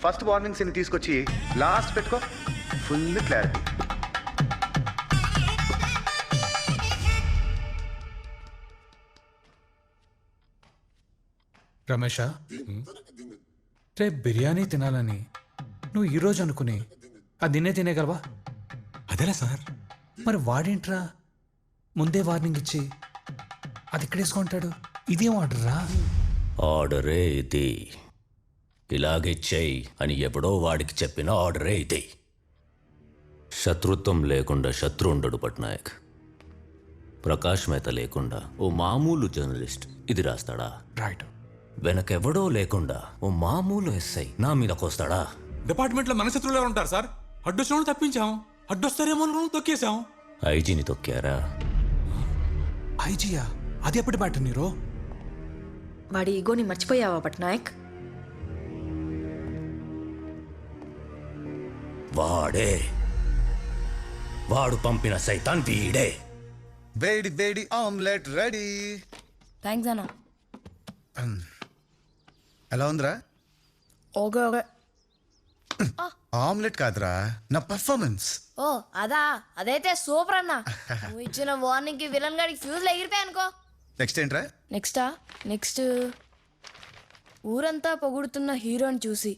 First వార్నింగ్స్ని తీసుకొచ్చి last పెట్టుకో. Full clarity రమేష రేపు బిర్యానీ తినాలని నువ్వు ఈరోజు అనుకుని అది నిన్నే తినేగలవా అదేలా సార్. మరి వాడేంట్రా? ముందే వార్నింగ్ ఇచ్చి అది ఇక్కడేసుకుంటాడు ఇదేం ఆర్డర్ రా? ఆర్డరే ఇది. ఇలాగే చెయ్యి అని ఎప్పుడో వాడికి చెప్పిన ఆర్డరే ఇది. శత్రుత్వం లేకుండా శత్రు ఉండడు పట్నాయక్. ప్రకాష్ మేత లేకుండా ఓ మామూలు జర్నలిస్ట్ ఇది రాస్తాడా? రైట్ వెనకెవడో లేకుండా ఓ మామూలు ఎస్ఐ నా మీదకొస్తాడా డిపార్ట్మెంట్లో మన శత్రువులు ఎవరు ఉంటారు సార్? అడ్డొచ్చిన తప్పించాం. అడ్డొస్తారేమో అనుకుని తొక్కేశాం. ఐజీని తొక్కారా? ఐజియా? అది ఎప్పటి మ్యాటర్ నీరో? వాడి ఈగోని మర్చిపోయావా పట్నాయక్? వాడే. వాడు పంపిన సైతాన్ వీడే. వేడి వేడి ఆమ్లెట్ రెడీ. థ్యాంక్స్ అన్న. ఎలా ఉందిరా? Okay okay. ఆమ్లెట్ కాదురా నా పర్ఫార్మెన్స్. ఓ అదా అదైతే సూపర్ అన్న. నువ్వు ఇచ్చిన వార్నింగ్కి విలన్ గాడికి ఫ్యూజ్ ఎగిరిపోయి అనుకో నెక్స్ట్ ఏంట్రా? నెక్స్టా నెక్స్ట్ ఊరంతా పొగుడుతున్న హీరోని చూసి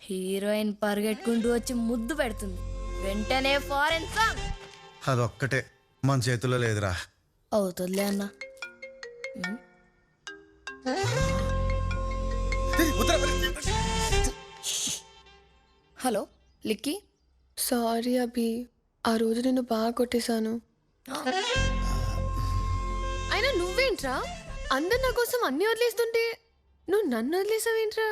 హీరోయిన్ పరిగెట్టుకుంటూ వచ్చి ముద్దు పెడుతుంది. వెంటనే ఫారెన్ సాంగ్ అదొక్కటే. మన చేతుల్లో లేదురా. అవుతుందిలే అన్న. హలో లిక్కీ? సారీ అభి. ఆ రోజు నిన్ను బాగా కొట్టేశాను. నువ్వేంట్రా అందరు నా కోసం అన్ని వదిలేస్తుంటే నువ్వు నన్ను వదిలేసావేంట్రా?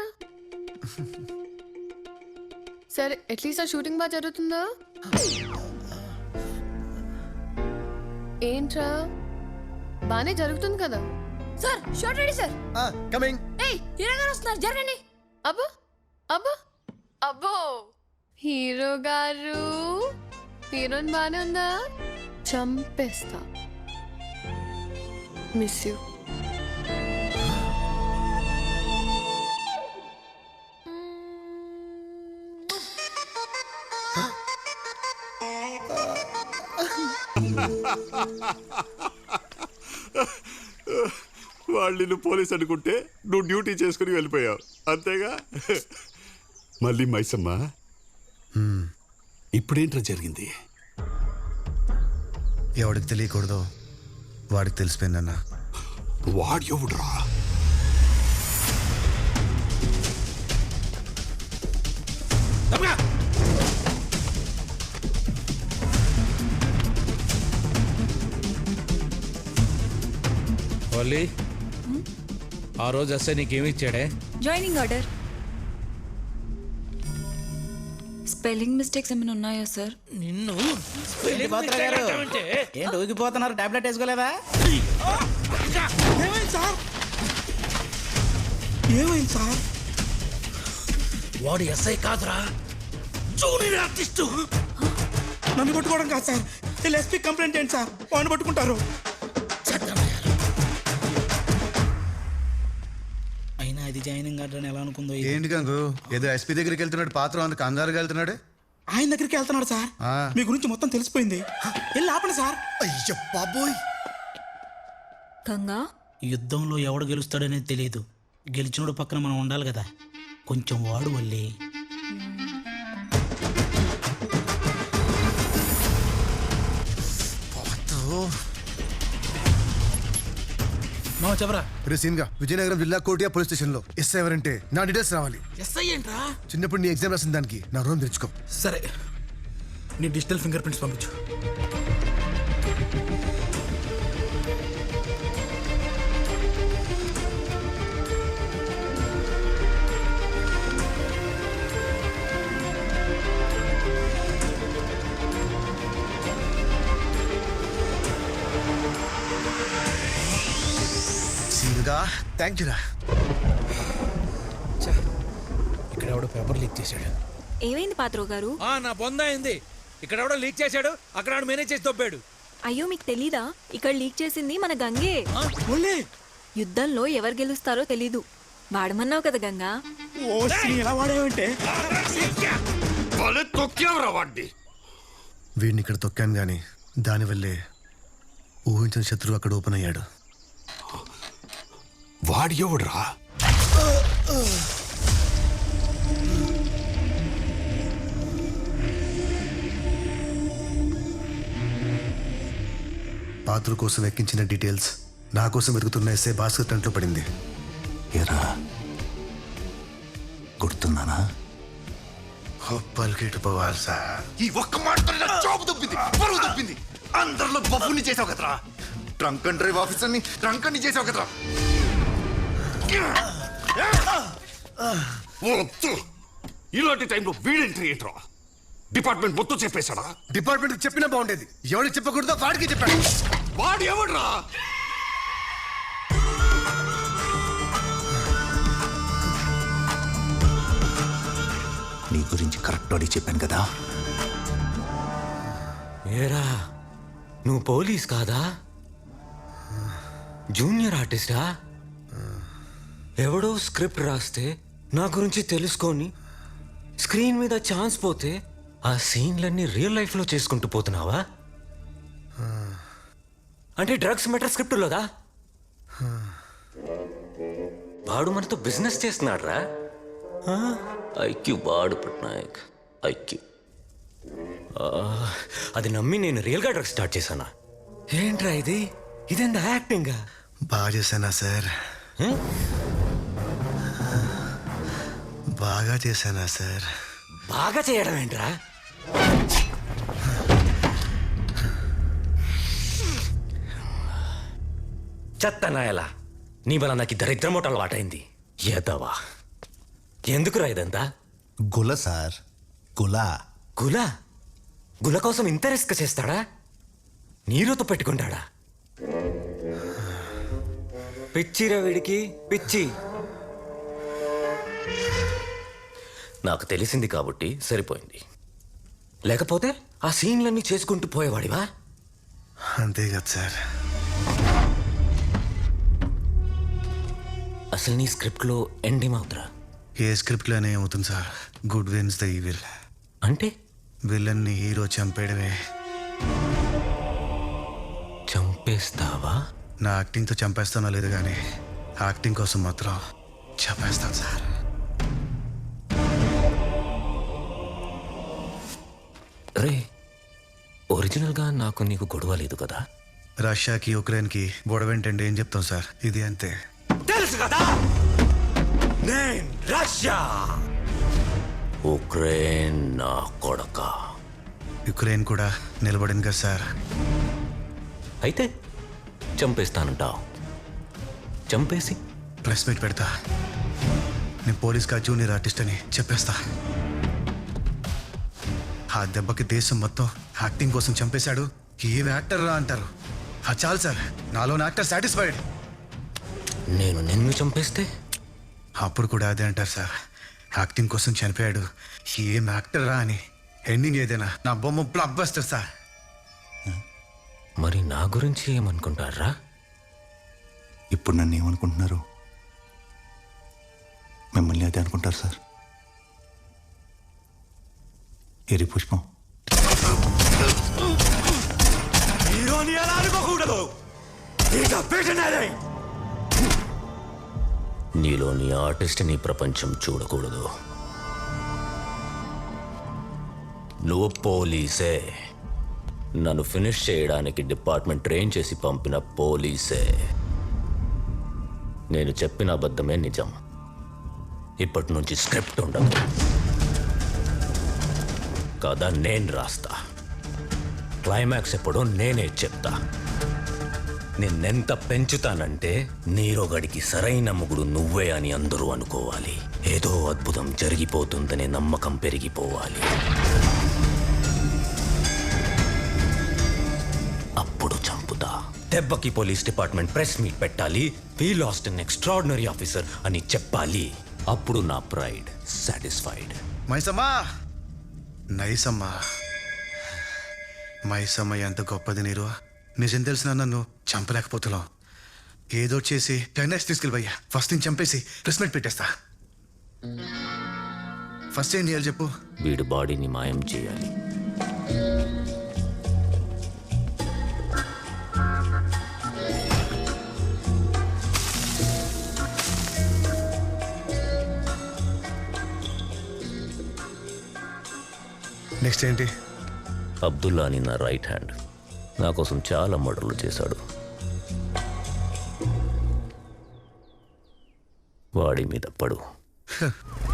సరే అట్లీస్ట్ ఆ షూటింగ్ బాగా జరుగుతుందా? ఏంట్రా? బానే జరుగుతుంది కదా? Sir shot ready sir. Coming ఏయ్ హీరో గారు వస్తున్నారు జరగండి. అబ్బో అబ్బో అబ్బో. హీరో గారు హీరోయిన్ బానే ఉందా? చంపేస్తా. మిస్ యూ వాళ్ళు నిన్ను పోలీస్ అనుకుంటే నువ్వు డ్యూటీ చేసుకుని వెళ్ళిపోయావు. అంతేగా? మళ్ళీ మైసమ్మ. ఇప్పుడేంట్రా జరిగింది? ఎవడికి తెలియకూడదు. వాడికి తెలిసిపోయిందన్నా. వాడు ఎవడురా ఓన్లీ ఆ రోజు వస్తే నీకేమి ఇచ్చాడే? జాయినింగ్ ఆర్డర్ స్పెల్లింగ్ మిస్టేక్స్ ఏమైనా ఉన్నాయా సార్? నిన్ను ఏంటి ఊగిపోతున్నారు? టాబ్లెట్ వేసుకోలేదా? ఏమైంది సార్? ఏమైంది సార్? వాడు ఎస్ఐ కాదురా. Junior artist. నన్ను పట్టుకోవడం కాదు సార్. వీళ్ళు ఎస్పీ కంప్లైంట్ ఏంటి సార్? వాడిని పట్టుకుంటారు. ఇది జాయినింగ్ అని ఎలా అనుకుందో ఇది. ఏంటి గంగు? ఏదో ఎస్పీ దగ్గరికి వెళ్తున్నాడు పాత్ర అంత కంగారుగా వెళ్తున్నాడు? ఆయన దగ్గరికి వెళ్తున్నాడు సార్. ఆ. మీ గురించి మొత్తం తెలిసిపోయింది. వెళ్ళి ఆపండి సార్. అయ్యో బాబోయ్! గంగా? యుద్ధంలో ఎవడు గెలుస్తాడనేది తెలియదు. గెలిచినోడు పక్కన మనం ఉండాలి కదా. కొంచెం వాడు వల్లి మా చెప్పరా? రే సీన్గా విజయనగరం జిల్లా కోటియా పోలీస్ స్టేషన్లో ఎస్ ఎవరంటే నా డీటెయిల్స్ రావాలి. ఎస్ఐ ఏంట్రా? చిన్నప్పుడు నీ ఎగ్జామ్ రాసిన దానికి నా రూమ్ తెచ్చుకో సరే నీ డిజిటల్ ఫింగర్ ప్రింట్స్ పంపించు. సీన్గా థ్యాంక్ యూ రా. ఇక్కడ ఎవడో పేపర్ లీక్ చేశాడు. ఏమైంది పాత్రో గారు? ఆ నా బొంద అయింది. ఇక్కడ ఎవడో లీక్ చేశాడు అక్కడ ఆడు మేనేజ్ చేసి దొబ్బాడు. అయ్యో మీకు తెలీదా? ఇక్కడ లీక్ చేసింది మన గంగే. యుద్ధంలో ఎవరు గెలుస్తారో తెలీదు. వాడమన్నావు కదా గంగా. ఓ ఎలా వాడేవంటే? భలే తొక్కేవరా వాడిని వీడిని ఇక్కడ తొక్కాను గాని దానివల్లే ఊహించిన శత్రువు అక్కడ ఓపెన్ అయ్యాడు. వాడు ఎవడురా పాత్ర కోసం ఎక్కించిన డీటెయిల్స్ నా కోసం వెతుకుతున్న ఎస్ఏ భాస్కర్ టంట్లో పడింది. ఎరా గుర్తున్నానా? పలికేటు పోవాలి సార్. ఈ ఒక్క మాటతో నా జాబ్ దొబ్బింది పరువు దొబ్బింది. అందరిలో బఫుని చేసావు కదరా. ట్రంక్ అండ్ డ్రైవ్ ఆఫీసర్ని ట్రంక్ అని చేసావు కదరా. వద్దు. ఇలాంటి టైంలో వీడెంట్రీ ఏంట్రా? డిపార్ట్మెంట్ మొత్తం చెప్పేశాడా? డిపార్ట్మెంట్ చెప్పినా బాగుండేది. ఎవరికి చెప్పకూడదో వాడికి చెప్పాడు. వాడు ఎవడ్రా? నీ గురించి కరెక్ట్ అడిగి చెప్పాను కదా. ఏరా నువ్వు పోలీస్ కాదా? జూనియర్ ఆర్టిస్టా? ఎవడో స్క్రిప్ట్ రాస్తే నా గురించి తెలుసుకొని స్క్రీన్ మీద ఛాన్స్ పోతే ఆ సీన్లన్నీ రియల్ లైఫ్లో చేసుకుంటూ పోతున్నావా? అంటే డ్రగ్స్ మెటర్ స్క్రిప్ట్లోదా? వాడు మనతో బిజినెస్ చేస్తున్నాడు రా ఐక్యూ బాడు పట్నాయక్. ఐక్యూ. ఆ, అది నమ్మి నేను రియల్గా డ్రగ్స్ స్టార్ట్ చేశానా? ఏంట్రా ఇది? ఇదెంత యాక్టింగ్? బాగా చేశానా సార్? బాగా చేశానా సార్? బాగా చేయడం ఏంట్రా? చెత్త నాయలా నీ వల్ల నాకు ఈ దరిద్రం మూట అలవాటైంది ఎదవా ఎందుకురా ఇదంతా? గుల సార్ గుల. గుల? గుల కోసం ఇంత రిస్క్ చేస్తాడా? నీరుతో పెట్టుకుంటాడా? పిచ్చిరా వీడికి పిచ్చి. నాకు తెలిసింది కాబట్టి సరిపోయింది. లేకపోతే ఆ సీన్లన్నీ చేసుకుంటూ పోయేవాడివా? అంతే కదా సార్. అసలు నీ స్క్రిప్ట్లో ఎండింగ్ అవుతురా ఏ స్క్రిప్ట్లోనే ఏమవుతుంది sir. Good wins the evil. అంటే? విలన్ని హీరో చంపేయడమే. చంపేస్తావా? నా యాక్టింగ్తో చంపేస్తానో లేదు కానీ యాక్టింగ్ కోసం మాత్రం చంపేస్తాను సార్. రే ఒరిజినల్గా నాకు నీకు గొడవ లేదు కదా? రష్యాకి ఉక్రెయిన్కి గొడవేంటండి? ఏం చెప్తాం సార్? ఇది అంతే. తెలుసు కదా? నేను రష్యా. ఉక్రెయిన్ నా కొడక. యుక్రెయిన్ కూడా నిలబడింది కదా సార్. అయితే చంపేస్తానంటావు చంపేసి? ప్రెస్ మీట్ పెడతా. నేను పోలీస్ కా జూనియర్ ఆర్టిస్ట్ అని చెప్పేస్తా. ఆ దెబ్బకి దేశం మొత్తం యాక్టింగ్ కోసం చంపేశాడు. ఏం యాక్టర్ రా అంటారు? ఆ చాలు సార్ నాలోని యాక్టర్ సాటిస్ఫైడ్. నేను నిన్ను చంపేస్తే? అప్పుడు కూడా అదే అంటారు సార్. యాక్టింగ్ కోసం చనిపోయాడు. ఏం యాక్టర్ రా అని. ఎండింగ్ ఏదైనా. నా బొమ్మ బ్లాక్ బస్టర్ సార్. మరి నా గురించి ఏమనుకుంటారా? ఇప్పుడు నన్ను ఏమనుకుంటున్నారు? మిమ్మల్ని అదే అనుకుంటారు సార్. ఎరి పుష్పం. హీరోని అనుకోకూడదు నీలోని ఆర్టిస్ట్ ప్రపంచం చూడకూడదు. నువ్వు పోలీసే. నన్ను ఫినిష్ చేయడానికి డిపార్ట్మెంట్ ట్రైన్ చేసి పంపిన పోలీసే. నేను చెప్పిన అబద్ధమే నిజం. ఇప్పటి నుంచి స్క్రిప్ట్ ఉండదు. కథ నేను రాస్తా. క్లైమాక్స్ ఎప్పుడో నేనే చెప్తా. నిన్నెంత పెంచుతానంటే నీరోగడికి సరైన ముగుడు నువ్వే అని అందరూ అనుకోవాలి. ఏదో అద్భుతం జరిగిపోతుందనే నమ్మకం పెరిగిపోవాలి. అప్పుడు చంపుతా. దెబ్బకి పోలీస్ డిపార్ట్మెంట్ ప్రెస్ మీట్ పెట్టాలి. We lost an extraordinary officer అని చెప్పాలి. అప్పుడు నా ప్రైడ్ సాటిస్ఫైడ్. మైసమ్మా! నైసమ్మా. మైసమ్మ ఎంత గొప్పది నీరు. నిజం తెలిసిన నన్ను చంపలేకపోతున్నావు. ఏదో చేసి క్లైనాక్స్ తీసుకెళ్ళిపోయా ఫస్ట్ నేను చంపేసి ప్రెస్ పెట్టేస్తా. ఫస్ట్ ఏం చేయాలి చెప్పు. వీడి బాడీని మాయం చేయాలి. నెక్స్ట్ ఏంటి? అబ్దుల్లా అని నా రైట్ హ్యాండ్. నా కోసం చాలా మర్డర్లు చేశాడు. వాడి మీద పడు.